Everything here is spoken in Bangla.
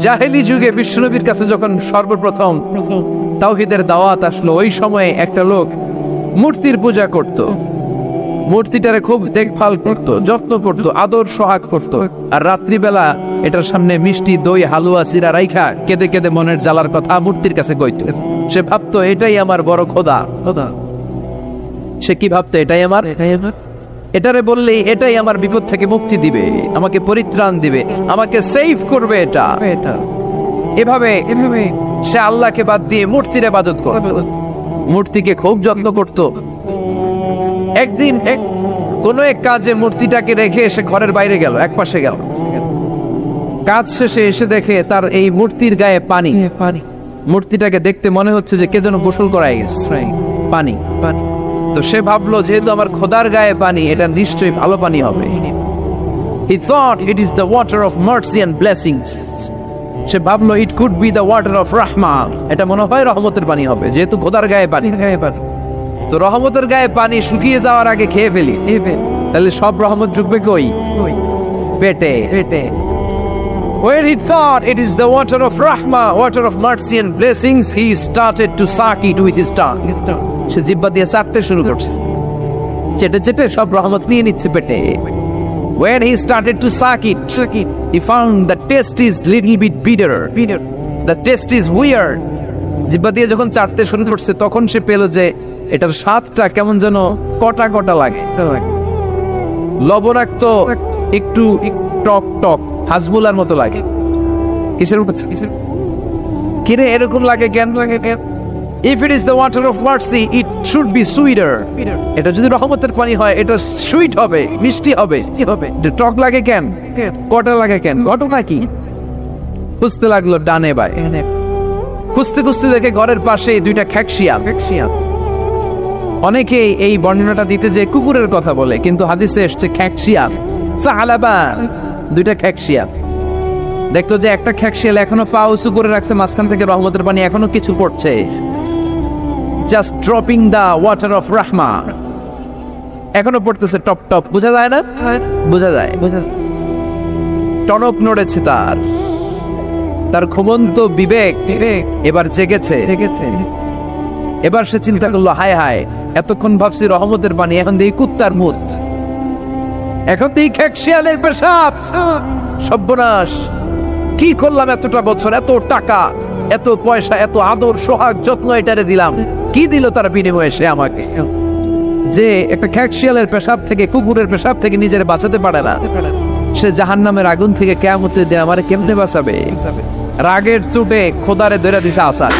জাহেলি যুগে কাছে যখন সর্বপ্রথম তাওহিদের দাওয়াত আসলো, ওই সময়ে একটা লোক মূর্তির পূজা করত। মূর্তিটারে খুব দেখভাল করত, যত্ন করত, আদর, সোহাগ করত। আর রাত্রিবেলা এটার সামনে মিষ্টি, দই, হালুয়া সিরা রাইখা কেঁদে কেঁদে মনের জ্বালার কথা মূর্তির কাছে কইত। সে ভাবতো, এটাই আমার বড় খোদা। খোদা। সে কি ভাবতো এটাই আমার এটাই আমার? এটারে বললেই এটাই আমার বিপদ থেকে মুক্তি দিবে আমাকে পরিত্রাণ দিবে আমাকে সেভ করবে এটা। এটা। এভাবে এভাবে সে আল্লাহকে বাদ দিয়ে মূর্তির ইবাদত করত। মূর্তিকে খুব যত্ন করত। একদিন এক কোনো এক কাজে মূর্তিটাকে রেখে এসে ঘরের বাইরে গেল এক পাশে গেল। কাজ শেষে এসে দেখে তার এই মূর্তির গায়ে পানি। পানি। মূর্তিটাকে দেখতে মনে হচ্ছে যে কে যেন গোসল করাই গেছে। পানি। পানি। তো সে ভাবলো যেহেতু আমার খোদার গায়ে পানি এটা নিশ্চয়ই ভালো পানি হবে। He thought it is the water of mercy and blessings. সে ভাবলো it could be the water of রাহমা এটা মনে হয় রহমতের পানি হবে যেহেতু খোদার গায়ে পানি। গায়ে পানি। তো রহমতের গায়ে পানি শুকিয়ে যাওয়ার আগে খেয়ে ফেলি। তাহলে সব রহমত ঢুকবে কই? পেটে। পেটে। When he thought it is the water of Rahma, water of mercy and blessings, he started to suck it with his tongue. সে জিব্বা দিয়ে চাটতে শুরু করছে চেটে চেটে সব রহমত নিয়ে নিচ্ছে পেটে When he started to suck it, he found the taste is little bit bitter. bitter. The taste is weird. জিব্বা দিয়ে যখন চাটতে শুরু করছে তখন সে পেল যে এটার স্বাদটা কেমন যেন কটা কটা লাগে লবণাক্ত একটু টক টক হাজমুলার মতো লাগে। কিসের কিসের কিরে এরকম লাগে কেন? লাগে কেন if it is the water of mercy it should be sweeter এটা যদি রহমতের পানি হয় এটা সুইট হবে মিষ্টি হবে। কি হবে। টক লাগে কেন? কটা লাগে কেন? ঘটনা কি? খুঁজতে লাগল ডানে বাই খুঁজতে খুঁজতে দেখে ঘরের পাশে দুইটা খ্যাকশিয়া। খ্যাকশিয়া। অনেকেই এই বর্ণনাটা দিতে যে কুকুরের কথা বলে কিন্তু হাদিসে এসছে খ্যাকশিয়াল সাহালাবা। দুইটা খ্যাকশিয়াল দেখতো যে একটা খ্যাকশিয়াল এখনও পা উঁচু করে রাখছে মাঝখান থেকে রহমতের পানি এখনও কিছু পড়ছে। Just dropping the water of রাহমা এখনও পড়তেছে টপ টপ। বোঝা যায় না? বোঝা যায়। বোঝা যায়। টনক নড়েছে তার। তার ঘুমন্ত বিবেক এবার জেগেছে। জেগেছে। এবার সে চিন্তা করল হায় হায় এতক্ষণ ভাবছি রহমতের পানি এখন দেখি কুত্তার মুত। এখন দেখি খেক শিয়ালের পেশাব। সর্বনাশ। কি করলাম এতটা বছর? এত টাকা, এত পয়সা, এত আদর, সোহাগ, যত্ন এটারে দিলাম। কি দিল তার বিনিময়ে সে আমাকে? যে একটা খ্যাকশিয়ালের পেশাব থেকে, কুকুরের পেশাব থেকে নিজের বাঁচাতে পারে না। সে জাহান নামের আগুন থেকে কেমন দিয়ে আমার কেমনে বাঁচাবে? রাগের চুটে খোদারে ধরে দিছে আসার।